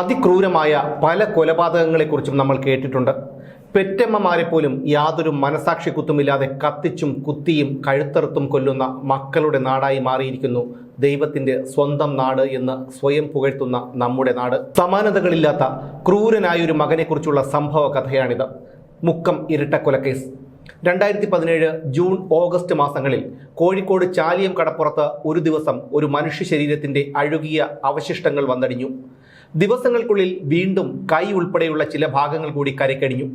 അതിക്രൂരമായ പല കൊലപാതകങ്ങളെക്കുറിച്ചും നമ്മൾ കേട്ടിട്ടുണ്ട്. പെറ്റമ്മമാരെ പോലും യാതൊരു മനസാക്ഷി കുത്തുമില്ലാതെ കത്തിച്ചും കുത്തിയും കഴുത്തറുത്തും കൊല്ലുന്ന മക്കളുടെ നാടായി മാറിയിരിക്കുന്നു ദൈവത്തിന്റെ സ്വന്തം നാട് എന്ന് സ്വയം പുകഴ്ത്തുന്ന നമ്മുടെ നാട്. സമാനതകളില്ലാത്ത ക്രൂരനായൊരു മകനെക്കുറിച്ചുള്ള സംഭവ കഥയാണിത്. മുക്കം ഇരട്ടക്കൊലക്കേസ് രണ്ടായിരത്തി പതിനേഴ് ജൂൺ ഓഗസ്റ്റ് മാസങ്ങളിൽ കോഴിക്കോട് ചാലിയം കടപ്പുറത്ത് ഒരു ദിവസം ഒരു മനുഷ്യ ശരീരത്തിന്റെ അഴുകിയ അവശിഷ്ടങ്ങൾ വന്നടിഞ്ഞു. ദിവസങ്ങൾക്കുള്ളിൽ വീണ്ടും കൈ ഉൾപ്പെടെയുള്ള ചില ഭാഗങ്ങൾ കൂടി കരക്കടിഞ്ഞു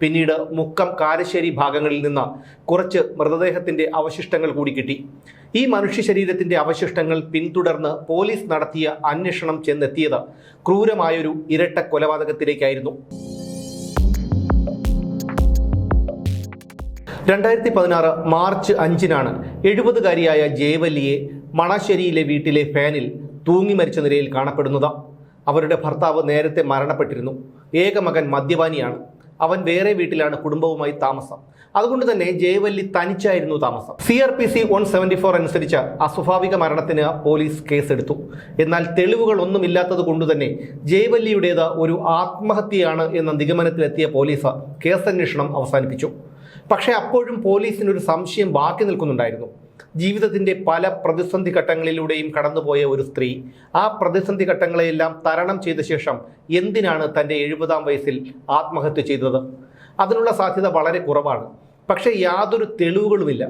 പിന്നീട് മുക്കം കാരശ്ശേരി ഭാഗങ്ങളിൽ നിന്ന് കുറച്ച് മൃതദേഹത്തിന്റെ അവശിഷ്ടങ്ങൾ കൂടി കിട്ടി. ഈ മനുഷ്യ ശരീരത്തിന്റെ അവശിഷ്ടങ്ങൾ പിന്തുടർന്ന് പോലീസ് നടത്തിയ അന്വേഷണം ചെന്നെത്തിയത് ക്രൂരമായൊരു ഇരട്ട കൊലപാതകത്തിലേക്കായിരുന്നു. രണ്ടായിരത്തി പതിനാറ് മാർച്ച് അഞ്ചിനാണ് എഴുപതുകാരിയായ ജയവല്ലിയെ മണശ്ശേരിയിലെ വീട്ടിലെ ഫാനിൽ തൂങ്ങി മരിച്ച നിലയിൽ കാണപ്പെടുന്നത്. അവരുടെ ഭർത്താവ് നേരത്തെ മരണപ്പെട്ടിരുന്നു. ഏക മകൻ മദ്യപാനിയാണ്. അവൻ വേറെ വീട്ടിലാണ് കുടുംബവുമായി താമസം. അതുകൊണ്ട് തന്നെ ജയവല്ലി തനിച്ചായിരുന്നു താമസം. C R P C one seventy four അനുസരിച്ച് അസ്വാഭാവിക മരണത്തിന് പോലീസ് കേസെടുത്തു. എന്നാൽ തെളിവുകൾ ഒന്നുമില്ലാത്തത് കൊണ്ട് തന്നെ ജയവല്ലിയുടേത് ഒരു ആത്മഹത്യയാണ് എന്ന നിഗമനത്തിലെത്തിയ പോലീസ് കേസന്വേഷണം അവസാനിപ്പിച്ചു. പക്ഷേ അപ്പോഴും പോലീസിനൊരു സംശയം ബാക്കി നിൽക്കുന്നുണ്ടായിരുന്നു. ജീവിതത്തിന്റെ പല പ്രതിസന്ധി ഘട്ടങ്ങളിലൂടെയും കടന്നുപോയ ഒരു സ്ത്രീ ആ പ്രതിസന്ധി ഘട്ടങ്ങളെയെല്ലാം തരണം ചെയ്ത ശേഷം എന്തിനാണ് തന്റെ എഴുപതാം വയസ്സിൽ ആത്മഹത്യ ചെയ്തത്? അതിനുള്ള സാധ്യത വളരെ കുറവാണ്. പക്ഷേ യാതൊരു തെളിവുകളുമില്ല.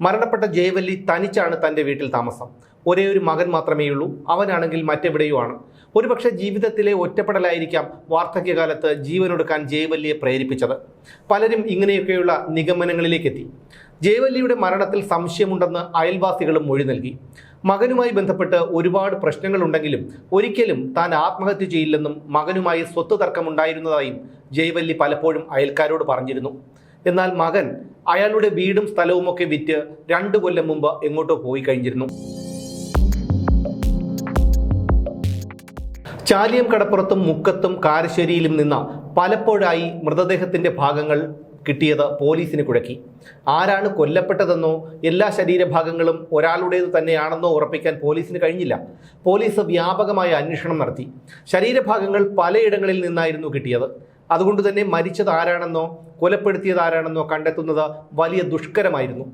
മരണപ്പെട്ട ജയവല്ലി തനിച്ചാണ് തന്റെ വീട്ടിൽ താമസം. ഒരേ ഒരു മകൻ മാത്രമേ ഉള്ളൂ അവനാണെങ്കിൽ മറ്റെവിടെയോ ആണ് ഒരുപക്ഷെ ജീവിതത്തിലെ ഒറ്റപ്പെടലായിരിക്കാം വാർദ്ധക്യകാലത്ത് ജീവനൊടുക്കാൻ ജയവല്ലിയെ പ്രേരിപ്പിച്ചത്. പലരും ഇങ്ങനെയൊക്കെയുള്ള നിഗമനങ്ങളിലേക്ക് എത്തി ജയവല്ലിയുടെ മരണത്തിൽ സംശയമുണ്ടെന്ന് അയൽവാസികളും മൊഴി നൽകി. മകനുമായി ബന്ധപ്പെട്ട് ഒരുപാട് പ്രശ്നങ്ങളുണ്ടെങ്കിലും ഒരിക്കലും താൻ ആത്മഹത്യ ചെയ്യില്ലെന്നും മകനുമായി സ്വത്ത് തർക്കമുണ്ടായിരുന്നതായും ജയവല്ലി പലപ്പോഴും അയൽക്കാരോട് പറഞ്ഞിരുന്നു. എന്നാൽ മകൻ അയാളുടെ വീടും സ്ഥലവുമൊക്കെ വിറ്റ് രണ്ടു കൊല്ലം മുമ്പ് എങ്ങോട്ടോ പോയി കഴിഞ്ഞിരുന്നു. ചാലിയം കടപ്പുറത്തും മുക്കത്തും കാരശ്ശേരിയിലും നിന്ന പലപ്പോഴായി മൃതദേഹത്തിന്റെ ഭാഗങ്ങൾ കിട്ടിയത് പോലീസിന് കുഴക്കി. ആരാണ് കൊല്ലപ്പെട്ടതെന്നോ എല്ലാ ശരീരഭാഗങ്ങളും ഒരാളുടേത് തന്നെയാണെന്നോ ഉറപ്പിക്കാൻ പോലീസിന് കഴിഞ്ഞില്ല. പോലീസ് വ്യാപകമായ അന്വേഷണം നടത്തി. ശരീരഭാഗങ്ങൾ പലയിടങ്ങളിൽ നിന്നായിരുന്നു കിട്ടിയത്. അതുകൊണ്ട് തന്നെ മരിച്ചത് ആരാണെന്നോ കൊലപ്പെടുത്തിയത് ആരാണെന്നോ കണ്ടെത്തുന്നത് വലിയ ദുഷ്കരമായിരുന്നു.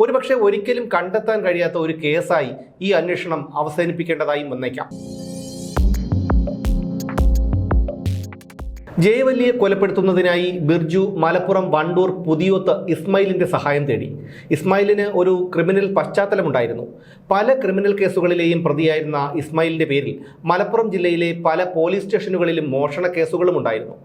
ഒരുപക്ഷെ ഒരിക്കലും കണ്ടെത്താൻ കഴിയാത്ത ഒരു കേസായി ഈ അന്വേഷണം അവസാനിപ്പിക്കേണ്ടതായും വന്നേക്കാം. ജയവല്ലിയെ കൊലപ്പെടുത്തുന്നതിനായി ബിർജു മലപ്പുറം വണ്ടൂർ പുതിയോത്ത് ഇസ്മായിലിന്റെ സഹായം തേടി. ഇസ്മായിലിന് ഒരു ക്രിമിനൽ പശ്ചാത്തലമുണ്ടായിരുന്നു. പല ക്രിമിനൽ കേസുകളിലെയും പ്രതിയായിരുന്ന ഇസ്മായിലിന്റെ പേരിൽ മലപ്പുറം ജില്ലയിലെ പല പോലീസ് സ്റ്റേഷനുകളിലും മോഷണ കേസുകളും ഉണ്ടായിരുന്നു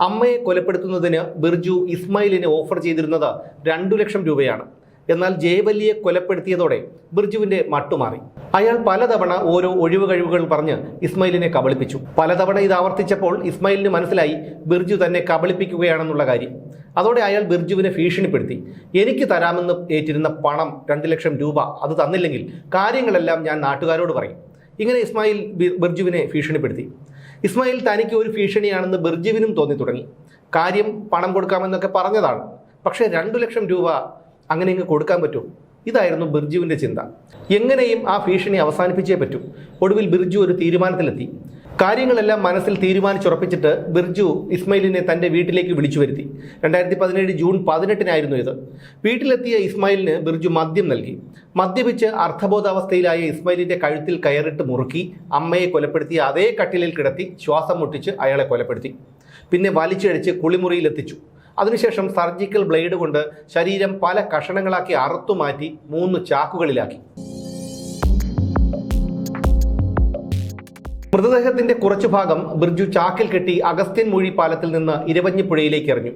അമ്മയെ കൊലപ്പെടുത്തുന്നതിന് ബിർജു ഇസ്മായിലിന് ഓഫർ ചെയ്തിരുന്നത് രണ്ടു ലക്ഷം രൂപയാണ്. എന്നാൽ ജയവല്ലിയെ കൊലപ്പെടുത്തിയതോടെ ബിർജുവിന്റെ മട്ടുമാറി. അയാൾ പലതവണ ഓരോ ഒഴിവ് കഴിവുകൾ പറഞ്ഞ് ഇസ്മായിലിനെ കബളിപ്പിച്ചു. പലതവണ ഇത് ആവർത്തിച്ചപ്പോൾ ഇസ്മായിലിന് മനസ്സിലായി ബിർജു തന്നെ കബളിപ്പിക്കുകയാണെന്നുള്ള കാര്യം. അതോടെ അയാൾ ബിർജുവിനെ ഭീഷണിപ്പെടുത്തി. എനിക്ക് തരാമെന്ന് ഏറ്റിരുന്ന പണം രണ്ട് ലക്ഷം രൂപ അത് തന്നില്ലെങ്കിൽ കാര്യങ്ങളെല്ലാം ഞാൻ നാട്ടുകാരോട് പറയും. ഇങ്ങനെ ഇസ്മായിൽ ബിർജുവിനെ ഭീഷണിപ്പെടുത്തി. ഇസ്മായിൽ തനിക്ക് ഒരു ഭീഷണിയാണെന്ന് ബിർജുവിനും തോന്നി തുടങ്ങി കാര്യം പണം കൊടുക്കാമെന്നൊക്കെ പറഞ്ഞതാണ്. പക്ഷേ രണ്ടു ലക്ഷം രൂപ അങ്ങനെ ഇങ്ങ് കൊടുക്കാൻ പറ്റുമോ? ഇതായിരുന്നു ബിർജുവിന്റെ ചിന്ത. എങ്ങനെയും ആ ഭീഷണി അവസാനിപ്പിച്ചേ പറ്റൂ. ഒടുവിൽ ബിർജു ഒരു തീരുമാനത്തിലെത്തി. കാര്യങ്ങളെല്ലാം മനസ്സിൽ തീരുമാനിച്ചുറപ്പിച്ചിട്ട് ബിർജു ഇസ്മായിലിനെ തന്റെ വീട്ടിലേക്ക് വിളിച്ചു വരുത്തി. രണ്ടായിരത്തി പതിനേഴ് ജൂൺ പതിനെട്ടിനായിരുന്നു ഇത്. വീട്ടിലെത്തിയ ഇസ്മായിലിന് ബിർജു മദ്യം നൽകി. മദ്യപിച്ച് അർത്ഥബോധാവസ്ഥയിലായ ഇസ്മായിലിന്റെ കഴുത്തിൽ കയറിട്ട് മുറുക്കി അമ്മയെ കൊലപ്പെടുത്തി അതേ കട്ടിലിൽ കിടത്തി ശ്വാസം മുട്ടിച്ച് അയാളെ കൊലപ്പെടുത്തി. പിന്നെ വലിച്ചഴിച്ച് കുളിമുറിയിലെത്തിച്ചു. അതിനുശേഷം സർജിക്കൽ ബ്ലേഡ് കൊണ്ട് ശരീരം പല കഷണങ്ങളാക്കി അറുത്തുമാറ്റി മൂന്ന് ചാക്കുകളിലാക്കി. മൃതദേഹത്തിന്റെ കുറച്ചു ഭാഗം ബിർജു ചാക്കിൽ കെട്ടി അഗസ്ത്യൻ മൊഴി പാലത്തിൽ നിന്ന് ഇരവഞ്ഞിപ്പുഴയിലേക്ക് എറിഞ്ഞു.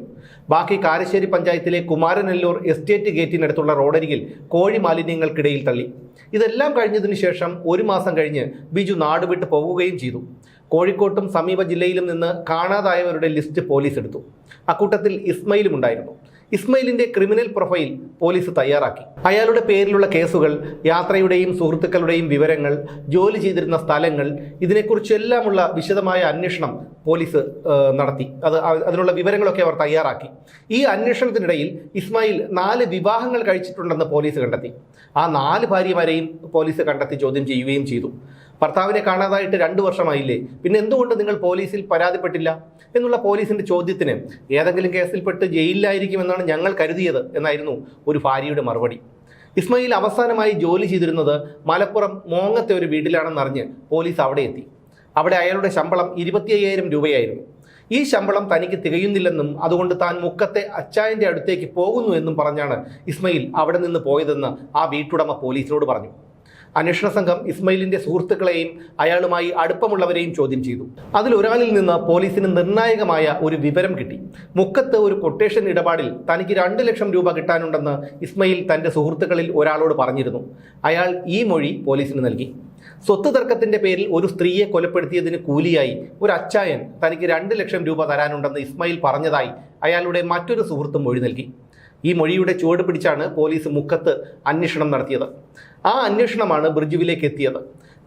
ബാക്കി കാരശ്ശേരി പഞ്ചായത്തിലെ കുമാരനെല്ലൂർ എസ്റ്റേറ്റ് ഗേറ്റിനടുത്തുള്ള റോഡരികിൽ കോഴി മാലിന്യങ്ങൾക്കിടയിൽ തള്ളി. ഇതെല്ലാം കഴിഞ്ഞതിനു ശേഷം ഒരു മാസം കഴിഞ്ഞ് ബിജു നാടുവിട്ട് പോവുകയും ചെയ്തു. കോഴിക്കോട്ടും സമീപ ജില്ലയിലും നിന്ന് കാണാതായവരുടെ ലിസ്റ്റ് പോലീസ് എടുത്തു. അക്കൂട്ടത്തിൽ ഇസ്മയിലും ഉണ്ടായിരുന്നു. ഇസ്മയിലിന്റെ ക്രിമിനൽ പ്രൊഫൈൽ പോലീസ് തയ്യാറാക്കി. അയാളുടെ പേരിലുള്ള കേസുകൾ യാത്രയുടെയും സുഹൃത്തുക്കളുടെയും വിവരങ്ങൾ ജോലി ചെയ്തിരുന്ന സ്ഥലങ്ങൾ ഇതിനെക്കുറിച്ചെല്ലാമുള്ള വിശദമായ അന്വേഷണം പോലീസ് നടത്തി. അത് അതിനുള്ള വിവരങ്ങളൊക്കെ അവർ തയ്യാറാക്കി. ഈ അന്വേഷണത്തിനിടയിൽ ഇസ്മായിൽ നാല് വിവാഹങ്ങൾ കഴിച്ചിട്ടുണ്ടെന്ന് പോലീസ് കണ്ടെത്തി. ആ നാല് ഭാര്യമാരെയും പോലീസ് കണ്ടെത്തി ചോദ്യം ചെയ്യുകയും ചെയ്തു. ഭർത്താവിനെ കാണാതായിട്ട് രണ്ടു വർഷമായില്ലേ? പിന്നെ എന്തുകൊണ്ട് നിങ്ങൾ പോലീസിൽ പരാതിപ്പെട്ടില്ല? എന്നുള്ള പോലീസിന്റെ ചോദ്യത്തിന് ഏതെങ്കിലും കേസിൽപ്പെട്ട് ജയിലിലായിരിക്കുമെന്നാണ് ഞങ്ങൾ കരുതിയത് എന്നായിരുന്നു ഒരു ഭാര്യയുടെ മറുപടി. ഇസ്മയിൽ അവസാനമായി ജോലി ചെയ്തിരുന്നത് മലപ്പുറം മോങ്ങത്തെ ഒരു വീട്ടിലാണെന്നറിഞ്ഞ് പോലീസ് അവിടെ എത്തി. അവിടെ അയാളുടെ ശമ്പളം ഇരുപത്തി അയ്യായിരം രൂപയായിരുന്നു. ഈ ശമ്പളം തനിക്ക് തികയുന്നില്ലെന്നും അതുകൊണ്ട് താൻ മുക്കത്തെ അച്ചായന്റെ അടുത്തേക്ക് പോകുന്നു എന്നും പറഞ്ഞാണ് ഇസ്മയിൽ അവിടെ നിന്ന് പോയതെന്ന് ആ വീട്ടുടമ പോലീസിനോട് പറഞ്ഞു. അന്വേഷണ സംഘം ഇസ്മയിലിന്റെ സുഹൃത്തുക്കളെയും അയാളുമായി അടുപ്പമുള്ളവരെയും ചോദ്യം ചെയ്തു. അതിലൊരാളിൽ നിന്ന് പോലീസിന് നിർണായകമായ ഒരു വിവരം കിട്ടി. മുക്കത്ത് ഒരു കൊട്ടേഷൻ ഇടപാടിൽ തനിക്ക് രണ്ട് ലക്ഷം രൂപ കിട്ടാനുണ്ടെന്ന് ഇസ്മയിൽ തന്റെ സുഹൃത്തുക്കളിൽ ഒരാളോട് പറഞ്ഞിരുന്നു. അയാൾ ഈ മൊഴി പോലീസിന് നൽകി. സ്വത്ത് തർക്കത്തിന്റെ പേരിൽ ഒരു സ്ത്രീയെ കൊലപ്പെടുത്തിയതിന് കൂലിയായി ഒരു അച്ചായൻ തനിക്ക് രണ്ട് ലക്ഷം രൂപ തരാനുണ്ടെന്ന് ഇസ്മയിൽ പറഞ്ഞതായി അയാളുടെ മറ്റൊരു സുഹൃത്തും മൊഴി നൽകി. ഈ മൊഴിയുടെ ചുവട് പിടിച്ചാണ് പോലീസ് മുക്കത്ത് അന്വേഷണം നടത്തിയത്. ആ അന്വേഷണമാണ് ബ്രിജുവിലേക്ക് എത്തിയത്.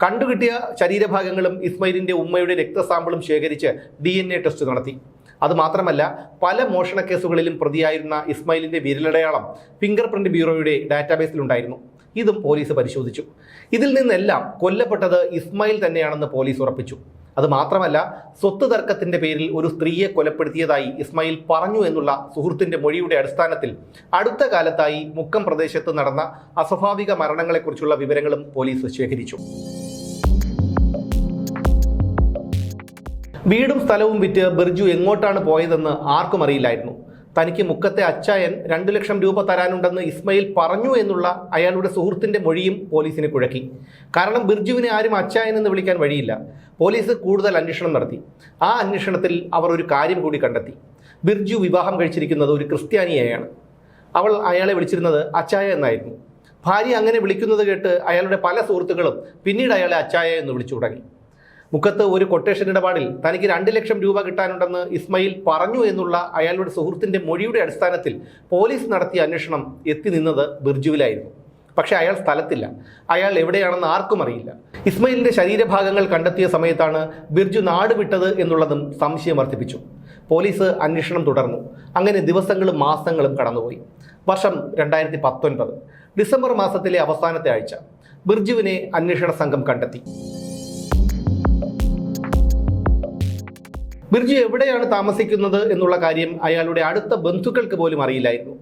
കണ്ടുകിട്ടിയ ശരീരഭാഗങ്ങളും ഇസ്മയിലിന്റെ ഉമ്മയുടെ രക്തസാമ്പിളും ശേഖരിച്ച് ഡി എൻ എ ടെസ്റ്റ് നടത്തി. അതുമാത്രമല്ല പല മോഷണ കേസുകളിലും പ്രതിയായിരുന്ന ഇസ്മയിലിന്റെ വിരലടയാളം ഫിംഗർ പ്രിന്റ് ബ്യൂറോയുടെ ഡാറ്റാബേസിലുണ്ടായിരുന്നു. ഇതും പോലീസ് പരിശോധിച്ചു. ഇതിൽ നിന്നെല്ലാം കൊല്ലപ്പെട്ടത് ഇസ്മായിൽ തന്നെയാണെന്ന് പോലീസ് ഉറപ്പിച്ചു. അത് മാത്രമല്ല സ്വത്ത് തർക്കത്തിന്റെ പേരിൽ ഒരു സ്ത്രീയെ കൊലപ്പെടുത്തിയതായി ഇസ്മായിൽ പറഞ്ഞു എന്നുള്ള സുഹൃത്തിന്റെ മൊഴിയുടെ അടിസ്ഥാനത്തിൽ അടുത്ത കാലത്തായി മുക്കം പ്രദേശത്ത് നടന്ന അസ്വാഭാവിക മരണങ്ങളെക്കുറിച്ചുള്ള വിവരങ്ങളും പോലീസ് ശേഖരിച്ചു. വീടും സ്ഥലവും വിറ്റ് ബിർജു എങ്ങോട്ടാണ് പോയതെന്ന് ആർക്കും അറിയില്ലായിരുന്നു. തനിക്ക് മുക്കത്തെ അച്ചായൻ രണ്ടു ലക്ഷം രൂപ തരാനുണ്ടെന്ന് ഇസ്മയിൽ പറഞ്ഞു എന്നുള്ള അയാളുടെ സുഹൃത്തിന്റെ മൊഴിയും പോലീസിനെ കുഴക്കി. കാരണം ബിർജുവിനെ ആരും അച്ചായൻ എന്ന് വിളിക്കാൻ വഴിയില്ല. പോലീസ് കൂടുതൽ അന്വേഷണം നടത്തി. ആ അന്വേഷണത്തിൽ അവർ ഒരു കാര്യം കൂടി കണ്ടെത്തി. ബിർജു വിവാഹം കഴിച്ചിരിക്കുന്നത് ഒരു ക്രിസ്ത്യാനിയെയാണ്. അവൾ അയാളെ വിളിച്ചിരുന്നത് അച്ചായ എന്നായിരുന്നു. ഭാര്യ അങ്ങനെ വിളിക്കുന്നത് കേട്ട് അയാളുടെ പല സുഹൃത്തുക്കളും പിന്നീട് അയാളെ അച്ചായ എന്ന് വിളിച്ചു തുടങ്ങി. മുക്കത്ത് ഒരു കൊട്ടേഷൻ ഇടപാടിൽ തനിക്ക് രണ്ട് ലക്ഷം രൂപ കിട്ടാനുണ്ടെന്ന് ഇസ്മയിൽ പറഞ്ഞു എന്നുള്ള അയാളുടെ സുഹൃത്തിന്റെ മൊഴിയുടെ അടിസ്ഥാനത്തിൽ പോലീസ് നടത്തിയ അന്വേഷണം എത്തി നിന്നത് ബിർജുവിലായിരുന്നു. പക്ഷേ അയാൾ സ്ഥലത്തില്ല. അയാൾ എവിടെയാണെന്ന് ആർക്കും അറിയില്ല. ഇസ്മയിലിന്റെ ശരീരഭാഗങ്ങൾ കണ്ടെത്തിയ സമയത്താണ് ബിർജു നാട് വിട്ടത് എന്നുള്ളതും സംശയം വർദ്ധിപ്പിച്ചു. പോലീസ് അന്വേഷണം തുടർന്നു. അങ്ങനെ ദിവസങ്ങളും മാസങ്ങളും കടന്നുപോയി. വർഷം രണ്ടായിരത്തി പത്തൊൻപത് ഡിസംബർ മാസത്തിലെ അവസാനത്തെ ആഴ്ച ബിർജുവിനെ അന്വേഷണ സംഘം കണ്ടെത്തി. ബിർജു എവിടെയാണ് താമസിക്കുന്നത് എന്നുള്ള കാര്യം അയാളുടെ അടുത്ത ബന്ധുക്കൾക്ക് പോലും അറിയില്ലായിരുന്നു.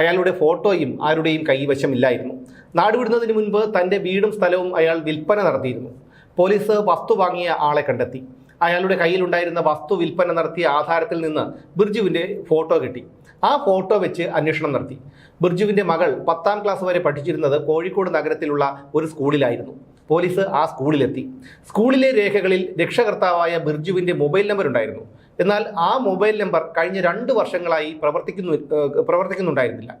അയാളുടെ ഫോട്ടോയും ആരുടെയും കൈവശമില്ലായിരുന്നു നാടുവിടുന്നതിന് മുൻപ് തന്റെ വീടും സ്ഥലവും അയാൾ വിൽപ്പന നടത്തിയിരുന്നു. പോലീസ് വസ്തു വാങ്ങിയ ആളെ കണ്ടെത്തി. അയാളുടെ കയ്യിലുണ്ടായിരുന്ന വസ്തു വിൽപ്പന നടത്തിയ ആധാരത്തിൽ നിന്ന് ബിർജുവിന്റെ ഫോട്ടോ കിട്ടി. ആ ഫോട്ടോ വെച്ച് അന്വേഷണം നടത്തി. ബിർജുവിന്റെ മകൾ പത്താം ക്ലാസ് വരെ പഠിച്ചിരുന്നത് കോഴിക്കോട് നഗരത്തിലുള്ള ഒരു സ്കൂളിലായിരുന്നു. പോലീസ് ആ സ്കൂളിലെത്തി. സ്കൂളിലെ രേഖകളിൽ രക്ഷകർത്താവായ ബിർജുവിന്റെ മൊബൈൽ നമ്പർ ഉണ്ടായിരുന്നു. എന്നാൽ ആ മൊബൈൽ നമ്പർ കഴിഞ്ഞ രണ്ട് വർഷങ്ങളായി പ്രവർത്തിക്കുന്നു പ്രവർത്തിക്കുന്നുണ്ടായിരുന്നില്ല.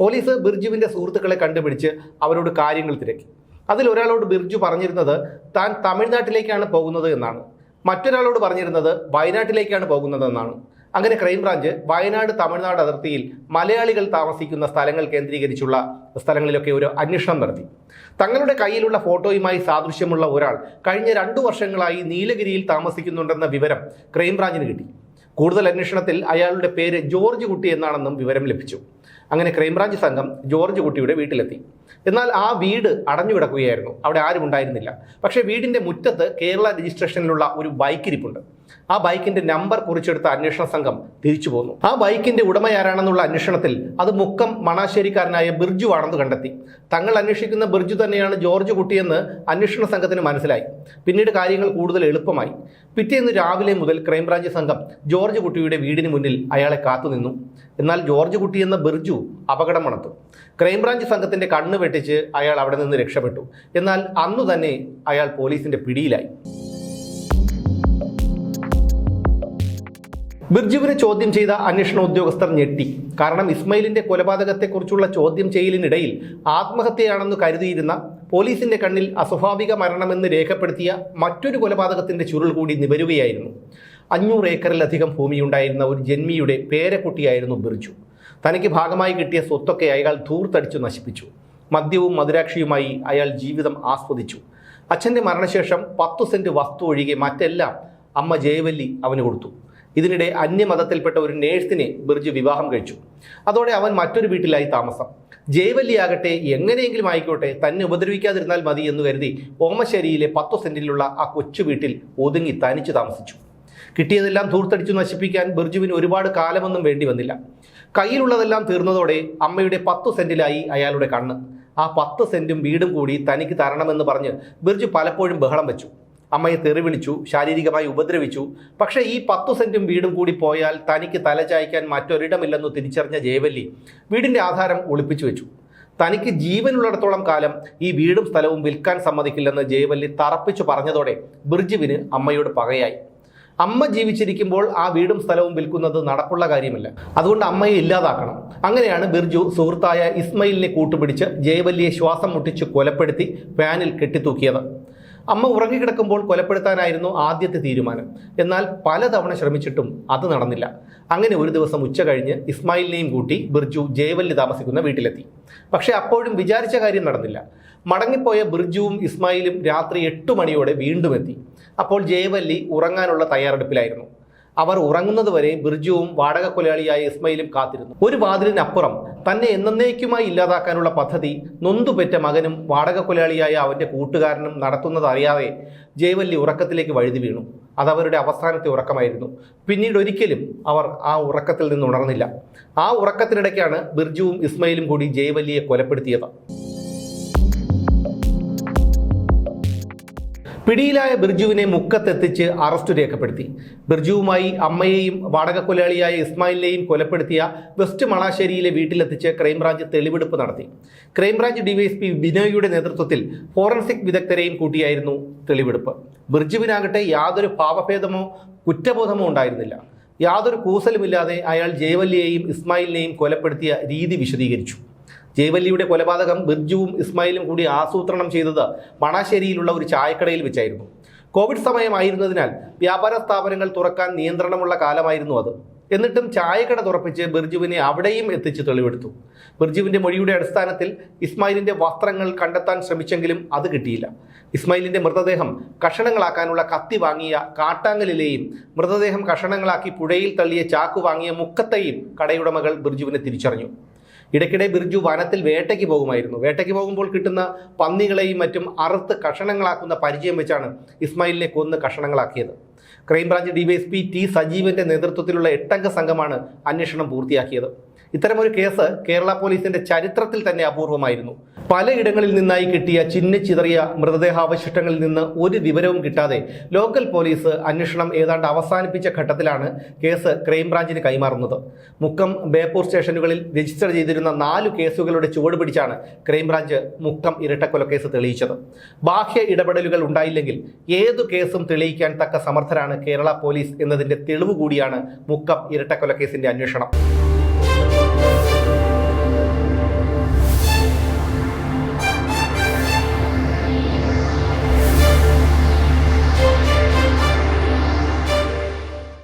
പോലീസ് ബിർജുവിന്റെ സുഹൃത്തുക്കളെ കണ്ടുപിടിച്ച് അവരോട് കാര്യങ്ങൾ തിരക്കി. അതിലൊരാളോട് ബിർജു പറഞ്ഞിരുന്നത് താൻ തമിഴ്നാട്ടിലേക്കാണ് പോകുന്നത് എന്നാണ്. മറ്റൊരാളോട് പറഞ്ഞിരുന്നത് വയനാട്ടിലേക്കാണ് പോകുന്നത് എന്നാണ്. അങ്ങനെ ക്രൈംബ്രാഞ്ച് വയനാട് തമിഴ്നാട് അതിർത്തിയിൽ മലയാളികൾ താമസിക്കുന്ന സ്ഥലങ്ങൾ കേന്ദ്രീകരിച്ചുള്ള സ്ഥലങ്ങളിലൊക്കെ ഒരു അന്വേഷണം നടത്തി. തങ്ങളുടെ കയ്യിലുള്ള ഫോട്ടോയുമായി സാദൃശ്യമുള്ള ഒരാൾ കഴിഞ്ഞ രണ്ടു വർഷങ്ങളായി നീലഗിരിയിൽ താമസിക്കുന്നുണ്ടെന്ന വിവരം ക്രൈംബ്രാഞ്ചിന് കിട്ടി. കൂടുതൽ അന്വേഷണത്തിൽ അയാളുടെ പേര് ജോർജ് കുട്ടി എന്നാണെന്നും വിവരം ലഭിച്ചു. അങ്ങനെ ക്രൈംബ്രാഞ്ച് സംഘം ജോർജ് കുട്ടിയുടെ വീട്ടിലെത്തി. എന്നാൽ ആ വീട് അടഞ്ഞു കിടക്കുകയായിരുന്നു. അവിടെ ആരും ഉണ്ടായിരുന്നില്ല. പക്ഷേ വീടിന്റെ മുറ്റത്ത് കേരള രജിസ്ട്രേഷനിലുള്ള ഒരു ബൈക്ക് ഇരിപ്പുണ്ട്. ആ ബൈക്കിന്റെ നമ്പർ കുറിച്ചെടുത്ത അന്വേഷണ സംഘം തിരിച്ചു പോന്നു. ആ ബൈക്കിന്റെ ഉടമയാരാണെന്നുള്ള അന്വേഷണത്തിൽ അത് മുക്കം മണാശ്ശേരിക്കാരനായ ബിർജു ആണെന്ന് കണ്ടെത്തി. തങ്ങൾ അന്വേഷിക്കുന്ന ബിർജു തന്നെയാണ് ജോർജ് കുട്ടിയെന്ന് അന്വേഷണ സംഘത്തിന് മനസ്സിലായി. പിന്നീട് കാര്യങ്ങൾ കൂടുതൽ എളുപ്പമായി. പിറ്റേന്ന് രാവിലെ മുതൽ ക്രൈംബ്രാഞ്ച് സംഘം ജോർജ് കുട്ടിയുടെ വീടിന് മുന്നിൽ അയാളെ കാത്തുനിന്നു എന്നാൽ ജോർജ് കുട്ടി എന്ന ബിർജു അപകടം മണത്തു ക്രൈംബ്രാഞ്ച് സംഘത്തിന്റെ കണ്ണ് വെട്ടിച്ച് അയാൾ അവിടെ നിന്ന് രക്ഷപ്പെട്ടു. എന്നാൽ അന്നു തന്നെ അയാൾ പോലീസിന്റെ പിടിയിലായി. ബിർജുവിനെ ചോദ്യം ചെയ്ത അന്വേഷണ ഉദ്യോഗസ്ഥർ ഞെട്ടി. കാരണം ഇസ്മയിലിന്റെ കൊലപാതകത്തെക്കുറിച്ചുള്ള ചോദ്യം ചെയ്യലിനിടയിൽ ആത്മഹത്യയാണെന്ന് കരുതിയിരുന്ന പോലീസിന്റെ കണ്ണിൽ അസ്വാഭാവിക മരണമെന്ന് രേഖപ്പെടുത്തിയ മറ്റൊരു കൊലപാതകത്തിന്റെ ചുരുൾ കൂടി നിവരുകയായിരുന്നു. അഞ്ഞൂറ് ഏക്കറിലധികം ഭൂമിയുണ്ടായിരുന്ന ഒരു ജന്മിയുടെ പേരക്കുട്ടിയായിരുന്നു ബിർജു. തനിക്ക് ഭാഗമായി കിട്ടിയ സ്വത്തൊക്കെ അയാൾ ധൂർത്തടിച്ചു നശിപ്പിച്ചു. മദ്യവും മധുരാക്ഷിയുമായി അയാൾ ജീവിതം ആസ്വദിച്ചു. അച്ഛന്റെ മരണശേഷം പത്തു സെന്റ് വസ്തു ഒഴികെ മറ്റെല്ലാം അമ്മ ജയവല്ലി അവന് കൊടുത്തു. ഇതിനിടെ അന്യമതത്തിൽപ്പെട്ട ഒരു നേഴ്സിനെ ബിർജു വിവാഹം കഴിച്ചു. അതോടെ അവൻ മറ്റൊരു വീട്ടിലായി താമസം. ജയവല്ലിയാകട്ടെ എങ്ങനെയെങ്കിലും ആയിക്കോട്ടെ തന്നെ ഉപദ്രവിക്കാതിരുന്നാൽ മതി എന്ന് കരുതി ഓമശ്ശേരിയിലെ പത്തു സെന്റിലുള്ള ആ കൊച്ചു വീട്ടിൽ ഒതുങ്ങി തനിച്ചു താമസിച്ചു. കിട്ടിയതെല്ലാം ധൂർത്തടിച്ചു നശിപ്പിക്കാൻ ബിർജുവിന് ഒരുപാട് കാലമൊന്നും വേണ്ടി വന്നില്ല. കയ്യിലുള്ളതെല്ലാം തീർന്നതോടെ അമ്മയുടെ പത്തു സെന്റിലായി അയാളുടെ കണ്ണ്. ആ പത്ത് സെന്റും വീടും കൂടി തനിക്ക് തരണമെന്ന് പറഞ്ഞ് ബിർജു പലപ്പോഴും ബഹളം വെച്ചു. അമ്മയെ തെറി വിളിച്ചു ശാരീരികമായി ഉപദ്രവിച്ചു. പക്ഷേ ഈ പത്തു സെന്റും വീടും കൂടി പോയാൽ തനിക്ക് തലചായ്ക്കാൻ മറ്റൊരിടമില്ലെന്ന് തിരിച്ചറിഞ്ഞ ജയവല്ലി വീടിന്റെ ആധാരം ഒളിപ്പിച്ചു വെച്ചു. തനിക്ക് ജീവനുള്ളിടത്തോളം കാലം ഈ വീടും സ്ഥലവും വിൽക്കാൻ സമ്മതിക്കില്ലെന്ന് ജയവല്ലി തറപ്പിച്ചു പറഞ്ഞതോടെ ബിർജുവിന് അമ്മയോട് പകയായി. അമ്മ ജീവിച്ചിരിക്കുമ്പോൾ ആ വീടും സ്ഥലവും വിൽക്കുന്നത് നടപ്പുള്ള കാര്യമല്ല. അതുകൊണ്ട് അമ്മയെ ഇല്ലാതാക്കണം. അങ്ങനെയാണ് ബിർജു സുഹൃത്തായ ഇസ്മയിലിനെ കൂട്ടുപിടിച്ച് ജയവല്ലിയെ ശ്വാസം മുട്ടിച്ച് കൊലപ്പെടുത്തി ഫാനിൽ കെട്ടിത്തൂക്കിയത്. അമ്മ ഉറങ്ങിക്കിടക്കുമ്പോൾ കൊലപ്പെടുത്താനായിരുന്നു ആദ്യത്തെ തീരുമാനം. എന്നാൽ പലതവണ ശ്രമിച്ചിട്ടും അത് നടന്നില്ല. അങ്ങനെ ഒരു ദിവസം ഉച്ച കഴിഞ്ഞ് ഇസ്മായിലിനെയും കൂട്ടി ബിർജു ജയവല്ലി താമസിക്കുന്ന വീട്ടിലെത്തി. പക്ഷേ അപ്പോഴും വിചാരിച്ച കാര്യം നടന്നില്ല. മടങ്ങിപ്പോയ ബിർജുവും ഇസ്മായിലും രാത്രി എട്ട് മണിയോടെ വീണ്ടും എത്തി. അപ്പോൾ ജയവല്ലി ഉറങ്ങാനുള്ള തയ്യാറെടുപ്പിലായിരുന്നു. അവർ ഉറങ്ങുന്നതുവരെ ബിർജുവും വാടക കൊലയാളിയായ ഇസ്മയിലും കാത്തിരുന്നു. ഒരു വാതിലിനപ്പുറം തന്നെ എന്നേക്കുമായി ഇല്ലാതാക്കാനുള്ള പദ്ധതി നൊന്തുപെറ്റ മകനും വാടക കൊലയാളിയായ അവന്റെ കൂട്ടുകാരനും നടത്തുന്നതറിയാതെ ജയവല്ലി ഉറക്കത്തിലേക്ക് വഴുതി വീണു. അതവരുടെ അവസാനത്തെ ഉറക്കമായിരുന്നു. പിന്നീട് ഒരിക്കലും അവർ ആ ഉറക്കത്തിൽ നിന്ന് ഉണർന്നില്ല. ആ ഉറക്കത്തിനിടയ്ക്കാണ് ബിർജുവും ഇസ്മയിലും കൂടി ജയവല്ലിയെ കൊലപ്പെടുത്തിയത്. പിടിയിലായ ബിർജുവിനെ മുക്കത്തെത്തിച്ച് അറസ്റ്റ് രേഖപ്പെടുത്തി. ബിർജുവുമായി അമ്മയെയും വാടക കൊലയാളിയായ ഇസ്മായിലിനെയും കൊലപ്പെടുത്തിയ വെസ്റ്റ് മണാശ്ശേരിയിലെ വീട്ടിലെത്തിച്ച് ക്രൈംബ്രാഞ്ച് തെളിവെടുപ്പ് നടത്തി. ക്രൈംബ്രാഞ്ച് ഡിവൈഎസ്പി ബിനോയിയുടെ നേതൃത്വത്തിൽ ഫോറൻസിക് വിദഗ്ധരെയും കൂട്ടിയായിരുന്നു തെളിവെടുപ്പ്. ബിർജുവിനാകട്ടെ യാതൊരു പാവഭേദമോ കുറ്റബോധമോ ഉണ്ടായിരുന്നില്ല. യാതൊരു കൂസലുമില്ലാതെ അയാൾ ജയവല്ലിയെയും ഇസ്മായിലിനെയും കൊലപ്പെടുത്തിയ രീതി വിശദീകരിച്ചു. ജയവല്ലിയുടെ കൊലപാതകം ബിർജുവും ഇസ്മായിലും കൂടി ആസൂത്രണം ചെയ്തത് മണാശ്ശേരിയിലുള്ള ഒരു ചായക്കടയിൽ വെച്ചായിരുന്നു. കോവിഡ് സമയമായിരുന്നതിനാൽ വ്യാപാര സ്ഥാപനങ്ങൾ തുറക്കാൻ നിയന്ത്രണമുള്ള കാലമായിരുന്നു അത്. എന്നിട്ടും ചായക്കട തുറപ്പിച്ച് ബിർജുവിനെ അവിടെയും എത്തിച്ച് തെളിവെടുത്തു. ബിർജുവിന്റെ മൊഴിയുടെ അടിസ്ഥാനത്തിൽ ഇസ്മായിലിന്റെ വസ്ത്രങ്ങൾ കണ്ടെത്താൻ ശ്രമിച്ചെങ്കിലും അത് കിട്ടിയില്ല. ഇസ്മായിലിന്റെ മൃതദേഹം കഷണങ്ങളാക്കാനുള്ള കത്തി വാങ്ങിയ കാട്ടാങ്ങലിലെയും മൃതദേഹം കഷണങ്ങളാക്കി പുഴയിൽ തള്ളിയ ചാക്കു വാങ്ങിയ മുക്കത്തെയും കടയുടമകൾ ബിർജുവിനെ തിരിച്ചറിഞ്ഞു. ഇടയ്ക്കിടെ ബിർജു വനത്തിൽ വേട്ടയ്ക്ക് പോകുമായിരുന്നു. വേട്ടയ്ക്ക് പോകുമ്പോൾ കിട്ടുന്ന പന്നികളെയും മറ്റും അറുത്ത് കഷണങ്ങളാക്കുന്ന പരിചയം വെച്ചാണ് ഇസ്മായിലിനെ കൊന്ന് കഷണങ്ങളാക്കിയത്. ക്രൈംബ്രാഞ്ച് ഡിവൈഎസ്പി ടി സജീവന്റെ നേതൃത്വത്തിലുള്ള എട്ടംഗ സംഘമാണ് അന്വേഷണം പൂർത്തിയാക്കിയത്. ഇത്തരമൊരു കേസ് കേരള പോലീസിന്റെ ചരിത്രത്തിൽ തന്നെ അപൂർവമായിരുന്നു. പലയിടങ്ങളിൽ നിന്നായി കിട്ടിയ ചിന്നിച്ചിതറിയ മൃതദേഹാവശിഷ്ടങ്ങളിൽ നിന്ന് ഒരു വിവരവും കിട്ടാതെ ലോക്കൽ പോലീസ് അന്വേഷണം ഏതാണ്ട് അവസാനിപ്പിച്ച ഘട്ടത്തിലാണ് കേസ് ക്രൈംബ്രാഞ്ചിന് കൈമാറുന്നത്. മുക്കം ബേപ്പൂർ സ്റ്റേഷനുകളിൽ രജിസ്റ്റർ ചെയ്തിരുന്ന നാല് കേസുകളുടെ ചുവട് പിടിച്ചാണ് ക്രൈംബ്രാഞ്ച് മുക്കം ഇരട്ടക്കൊലക്കേസ് തെളിയിച്ചത്. ബാഹ്യ ഇടപെടലുകൾ ഉണ്ടായില്ലെങ്കിൽ ഏതു കേസും തെളിയിക്കാൻ തക്ക സമർത്ഥരാണ് കേരള പോലീസ് എന്നതിന്റെ തെളിവ് കൂടിയാണ് മുക്കം ഇരട്ടക്കൊലക്കേസിന്റെ അന്വേഷണം.